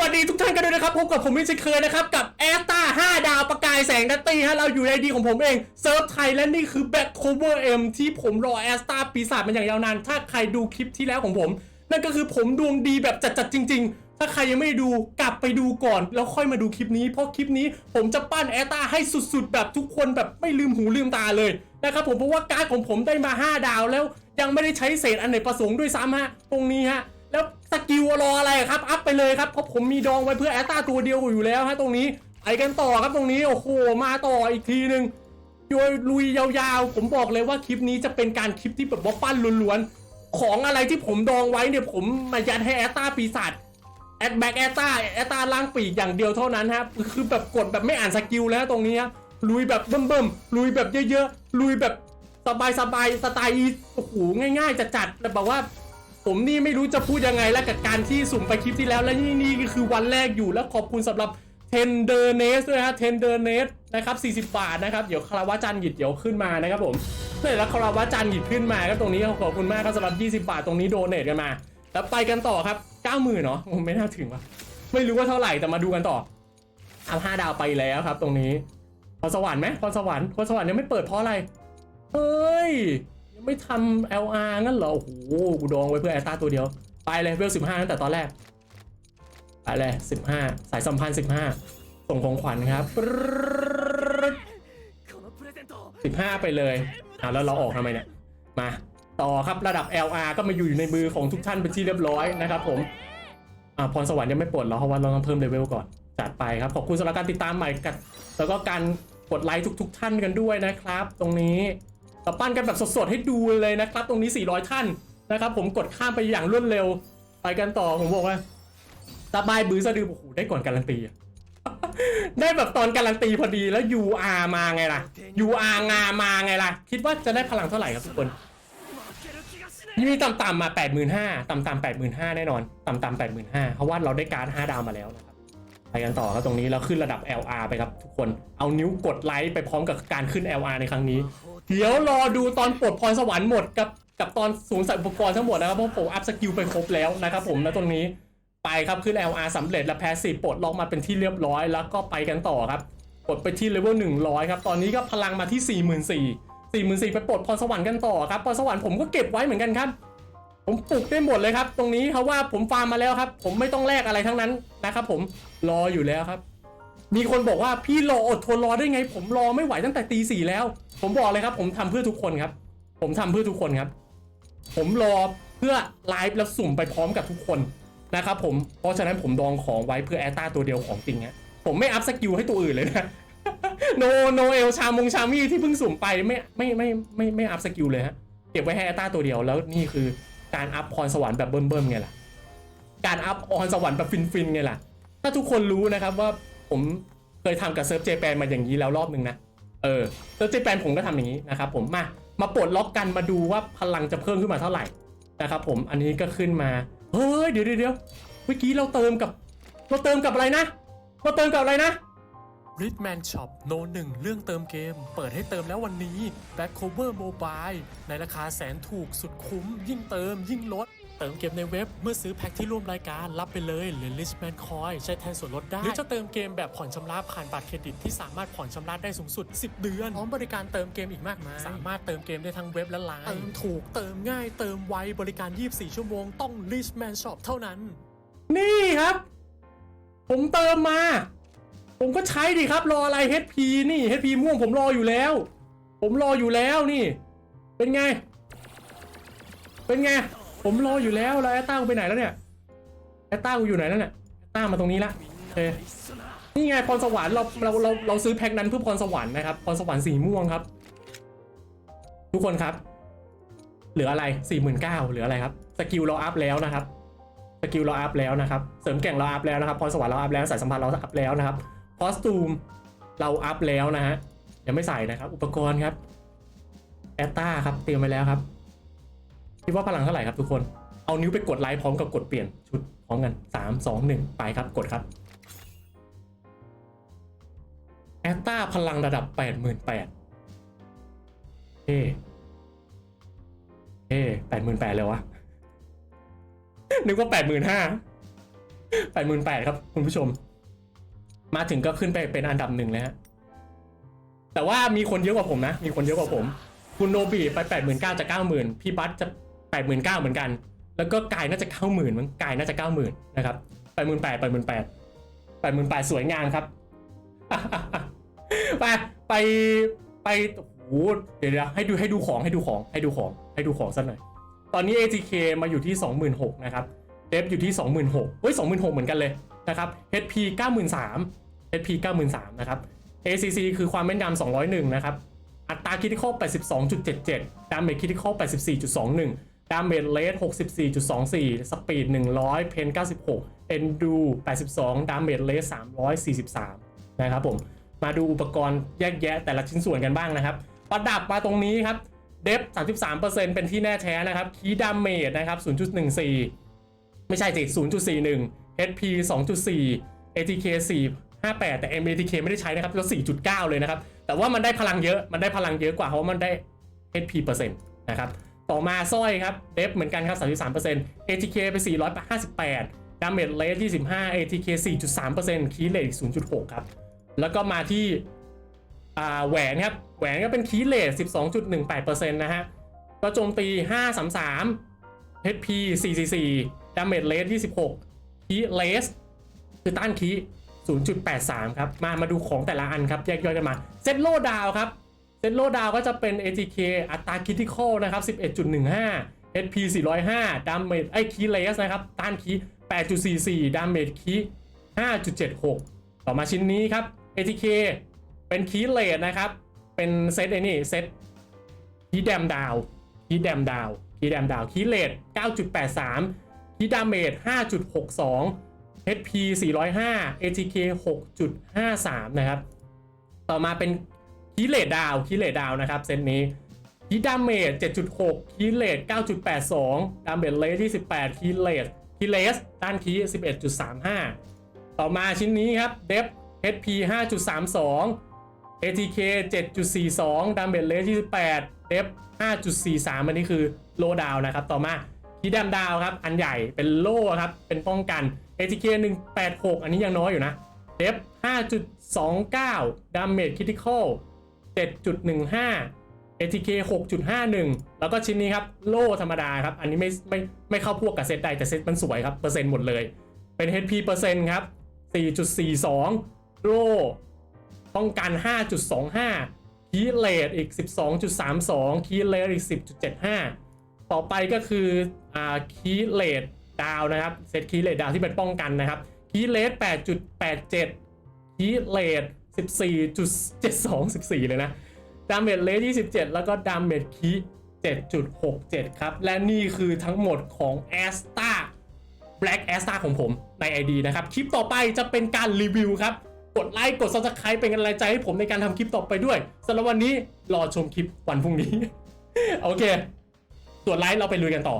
วัสดีทุกท่านกันด้วยนะครับพบกับผมมิสเคยนะครับ กับแอสตา5ดาวประกายแสงดัตตี้ฮะเราอยู่ในดีของผมเองเซิร์ฟไทยและนี่คือแบ็คโคเวอร์เอ็มที่ผมรอแอสตาปีศาจมาอย่างยาวนาน ถ้าใครดูคลิปที่แล้วของผม นั่นก็คือผมดวงดีแบบจัดๆจริง ๆ ถ้าใครยังไม่ดูกลับไปดูก่อน แล้วค่อยมาดูคลิปนี้ เพราะคลิปนี้ผมจะปั้นแอสตาให้สุดๆ แบบทุกคนแบบไม่ลืมหูลืมตาเลยนะครับผมเพราะว่าการ์ดของผมได้มา 5 ดาวแล้ว ยังไม่ได้ใช้เศษอันไหนประสงค์ด้วยซ้ำฮะตรงนี้ฮะ แล้วสกิลรออะไรครับ อัพไปเลยครับเพราะผมมีดองไว้เพื่อแอตตาตัวเดียวอยู่แล้วฮะตรงนี้ไปกันต่อครับตรงนี้โอ้โหมาต่ออีกทีหนึ่งโดยลุยยาวๆ ผมบอกเลยว่าคลิปนี้จะเป็นการคลิปที่แบบว่าปั้นล้วนๆ ของอะไรที่ผมดองไว้เนี่ยผมมายัดให้แอตตาปีศาจแอดแบ็กแอตตาแอตตาล่างปีกอย่างเดียวเท่านั้นครับคือแบบกดแบบไม่อ่านสกิลแล้วตรงนี้ครับลุยแบบเบิ่มๆลุยแบบเยอะๆลุยแบบสบายๆสไตล์อีโอ้โหง่ายๆจัดๆแบบว่า ผมนี่ไม่รู้จะพูดยังไงแล้วกับการที่สุ่มไปคลิปที่แล้ว และนี่นี่ก็คือวันแรกอยู่แล้วขอบคุณสำหรับ Tenderness ด้วยฮะ Tenderness นะครับ40 บาทนะครับ เดี๋ยวคาราวะจันหยิดเดี๋ยวขึ้นมานะครับผมเสร็จแล้วคาราวะจันหยิดขึ้นมาก็ตรงนี้ขอบคุณมากครับสำหรับ 20 บาทตรงนี้โดเนทกันมาแล้วไปกันต่อครับ 90,000เนาะผมไม่น่าถึงว่ะไม่รู้ว่าเท่าไหร่แต่มาดูกันต่อเอา5ดาวไปแล้วครับ ตรงนี้พรสวรรค์ไหมพรสวรรค์พรสวรรค์ยังไม่เปิดเพราะอะไรเฮ้ย ไม่ทำ LR งั้นเหรอ โอ้โห กูดองไว้เพื่อแอตตาตัวเดียว ไปเลยเวลสิบห้าตั้งแต่ตอนแรก ไปเลยสิบห้าสายสัมพันธ์สิบห้าส่งของขวัญครับสิบห้าไปเลยอะแล้วเราออกทำไมเนี่ย มาต่อครับระดับ LR ก็มาอยู่ในมือของทุกท่านเป็นที่เรียบร้อยนะครับผมอ่าพรสวรรค์ยังไม่ปลดหรอเพราะว่าเราต้องเพิ่มเลเวลก่อนจัดไปครับ ขอบคุณสำหรับการติดตามใหม่กัน แล้วก็การกดไลค์ทุก ๆ ท่านกันด้วยนะครับ ตรงนี้ เราปั้นกันแบบสดๆให้ดูเลยนะครับ ตรงนี้ 400 ท่านนะครับ ผมกดข้ามไปอย่างรวดเร็ว ไปกันต่อผมบอกว่าสบายบือสะดือโอ้โหได้ก่อนการันตีได้แบบตอนการันตีพอดีแล้ว UR มาไงล่ะ UR งามาไงล่ะ คิดว่าจะได้พลังเท่าไหร่ครับทุกคนมีต่ำๆมาแปดหมื่นห้าต่ำๆแปดหมื่นห้าแน่นอน ต่ำๆแปดหมื่นห้าเพราะว่าเราได้การ์ดห้าดาวมาแล้วนะครับไปกันต่อครับตรงนี้เราขึ้นระดับ LR ไปครับทุกคนเอานิ้วกดไลค์ไปพร้อมกับการขึ้น LR ในครั้งนี้ เดี๋ยวรอดูตอนปลดพรสวรรค์หมดกับกับตอนสูงใส่อุปกรณ์ทั้งหมดนะครับเพราะผมอัพสกิลไปครบแล้วนะครับผมแล้วตรงนี้ไปครับขึ้น LR สำเร็จและแพสซีฟปลดล็อกมาเป็นที่เรียบร้อย แล้วก็ไปกันต่อครับกดไปที่เลเวล100 ครับ ตอนนี้ก็พลังมาที่ 44,000 44,000ไปปลดพรสวรรค์กันต่อครับพรสวรรค์ผมก็เก็บไว้เหมือนกันครับ ผมปลูกได้หมดเลยครับ ตรงนี้เพราะว่าผมฟาร์มมาแล้วครับ ผมไม่ต้องแลกอะไรทั้งนั้นนะครับผมรออยู่แล้วครับ มีคนบอกว่าพี่รออดทนรอได้ไง ผมรอไม่ไหวตั้งแต่ตีสี่แล้ว ผมบอกเลยครับ ผมทำเพื่อทุกคนครับ ผมทำเพื่อทุกคนครับ ผมรอเพื่อไลฟ์แล้วสุ่มไปพร้อมกับทุกคนนะครับผมเพราะฉะนั้นผมดองของไว้เพื่อแอตตาตัวเดียวของจริงฮะผมไม่อัพสกิลให้ตัวอื่นเลยนะโนโนเอลชามงชามี่ที่เพิ่งสุ่มไปไม่ไม่ไม่ไม่ไม่อัพสกิลเลยฮะเก็บไว้ให้แอตตาตัวเดียวแล้วนี่คือการอัพพรสวรรค์แบบเบิ่มๆไงล่ะการอัพพรสวรรค์แบบฟินๆไงล่ะ ถ้าทุกคนรู้นะครับว่า ผมเคยทำกับเซิร์ฟเจแปนมาอย่างนี้แล้วรอบนึงนะเออเซิร์ฟเจแปนผมก็ทำอย่างนี้นะครับผมมามาปลดล็อกกันมาดูว่าพลังจะเพิ่มขึ้นมาเท่าไหร่นะครับผมอันนี้ก็ขึ้นมาเฮ้ยเดี๋ยวเดี๋ยวเดี๋ยวเมื่อกี้เราเติมกับ เราเติมกับอะไรนะเราเติมกับอะไรนะ ริทแมนช็อปโนหนึ่งเรื่องเติมเกม เปิดให้เติมแล้ววันนี้ Back Cover Mobile ในราคาแสนถูกสุดคุ้ม ยิ่งเติมยิ่งลด เติมเกมในเว็บเมื่อซื้อแพ็คที่ร่วมรายการ รับไปเลยเหรียญ Richman Coin ใช้แทนส่วนลดได้ หรือจะเติมเกมแบบผ่อนชำระผ่านบัตรเครดิตที่สามารถผ่อนชำระได้สูงสุด 10 เดือน พร้อมบริการเติมเกมอีกมากมาย สามารถเติมเกมได้ทั้งเว็บและไลน์เติมถูกเติมง่ายเติมไวบริการ 24 ชั่วโมงต้อง Richman Shop เท่านั้น นี่ครับ ผมเติมมา ผมก็ใช้ดิครับ รออะไร HP นี่ HP ม่วงผมรออยู่แล้ว ผมรออยู่แล้วนี่ เป็นไง เป็นไง ผมรออยู่แล้วแล้วแอตต้ากูไปไหนแล้วเนี่ยแอตต้ากูอยู่ไหนแล้วเนี่ยแอตต้ามาตรงนี้ละโอเคนี่ไงพรสวรรค์เราเราเราเราซื้อแพ็คนั้นเพื่อพรสวรรค์นะครับพรสวรรค์สีม่วงครับ ทุกคนครับ เหลืออะไรสี่หมื่นเก้าเหลืออะไรครับสกิลเราอัพแล้วนะครับสกิลเราอัพแล้วนะครับ เสริมแก่งเราอัพแล้วนะครับพรสวรรค์เราอัพแล้วสายสัมพันธ์เราอัพแล้วนะครับ คอสตูมเราอัพแล้วนะฮะยังไม่ใส่นะครับ อุปกรณ์ครับแอตตาครับเตรียมไว้แล้วครับคิดว่าพลังเท่าไหร่ครับทุกคนเอานิ้วไปกดไลค์พร้อมกับกดเปลี่ยนชุดพร้อมกันสามสองหนึ่งไปครับกดครับแอตตาพลังระดับแปดหมื่นแปดเอ๊เอ๊แปดหมื่นแปดเลยวะนึกว่าแปดหมื่นห้าแปดหมื่นแปดครับ คุณผู้ชม มาถึงก็ขึ้นไปเป็นอันดับหนึ่งเลยฮะแต่ว่ามีคนเยอะกว่าผมนะ มีคนเยอะกว่าผม คุณโนบีไปแปดหมื่นเก้าจะเก้าหมื่นพี่บัสจะแปดหมื่นเก้าเหมือนกัน แล้วก็กายน่าจะเก้าหมื่นมั้งกายน่าจะเก้าหมื่นนะครับแปดหมื่นแปดแปดหมื่นแปดแปดหมื่นแปดสวยงามครับไปไปไปโอ้โหเดี๋ยวเดี๋ยวให้ดูให้ดูของให้ดูของให้ดูของให้ดูของสักหน่อยตอนนี้ ATK มาอยู่ที่ 26,000นะครับเดฟอยู่ที่ 26,000เฮ้ย26,000 เหมือนกันเลยนะครับ HP 93,000 HP 93นะครับ ACC คือความแม่นยำ201 นะครับ อัตราคิติคอล82.77 ดาเมจคิติคอล84.21 ดาเมจเลส64.24 สปีด 100 เพน 96 เอนดู82 ดาเมจเลส343 นะครับผม มาดูอุปกรณ์แยกแยะแต่ละชิ้นส่วนกันบ้างนะครับ ประดับมาตรงนี้ครับ เดฟ 33%เป็นที่แน่แท้นะครับ คีดาเมจนะครับ 0.14 ไม่ใช่สิ0.41 HP 2.4 ATK 4 58 แต่ MATK ไม่ได้ใช้นะครับแล้ว4.9 เลยนะครับ แต่ว่ามันได้พลังเยอะมันได้พลังเยอะกว่าเพราะมันได้ HP เปอร์เซ็นต์นะครับต่อมาสร้อยครับเดฟเหมือนกันครับ 33% ATK ไป 458ดาเมจเลส25 ATK 4.3%คีเลท0.6 ครับ แล้วก็มาที่แหวนครับ แหวนก็เป็นคีย์เลส12.18%นะฮะ ก็โจมตี 533 HP 444 Damage Rate 26คีย์เลสคือต้านคี 0.83 ครับ มามาดูของแต่ละอันครับ แยกย่อยกันมา เซตโลดาวครับ เซตโลดาวก็จะเป็น ATK อัตราคิติคอลนะครับ 11.15 HP 405 Damage ไอ้คีย์เลสนะครับ ต้านคีย์8.44 Damage คีย์5.76 ต่อมาชิ้นนี้ครับ ATK เป็นคีย์เลดนะครับ เป็นเซตไอ้นี่เซตคีย์แดมดาวคีย์แดมดาวคีย์แดมดาวคีย์เลด9.83คีย์ดาเมจ5.62 HP 405 ATK 6.53 นะครับ ต่อมาเป็นคีเลดดาวคีเลดดาวนะครับเซตนี้คีดาเมจ7.6คีเลด9.82 ดาเมจเลส28คีเลสคีเลสด้านคี11.35 ต่อมาชิ้นนี้ครับเดฟ HP 5.32 ATK 7.42 Damage Rate 28 Def 5.43 อันนี้คือโลดาวนะครับ ต่อมา คีดามดาวครับ อันใหญ่เป็นโล่ครับ เป็นป้องกัน ATK 186 อันนี้ยังน้อยอยู่นะ Def 5.29 Damage Critical 7.15 ATK 6.51 แล้วก็ชิ้นนี้ครับ โล่ธรรมดาครับ อันนี้ไม่ไม่ไม่เข้าพวกกับเซตใดแต่เซตมันสวยครับ เปอร์เซ็นต์หมดเลย เป็น HP เปอร์เซ็นต์ครับ 4.42 โล่ป้องกัน 5.25 คีเลดอีก 12.32 คีเลดอีก 10.75 ต่อไปก็คืออ่าคีย์เลดดาวนะครับเซตคีย์เลดดาวที่เป็นป้องกันนะครับคีย์เลด8.87คีย์เลด14.72 14 เลยนะดาเมจเลส27 แล้วก็ดาเมจคี7.67 ครับ และนี่คือทั้งหมดของ a s t a Black a s t a ของผมใน ID นะครับ คลิปต่อไปจะเป็นการรีวิวครับ กดไลค์ กด Subscribe เป็นกำลังใจให้ผมในการทำคลิปต่อไปด้วยสำหรับวันนี้รอชมคลิปวันพรุ่งนี้ โอเค ส่วนไลฟ์เราไปลุยกันต่อ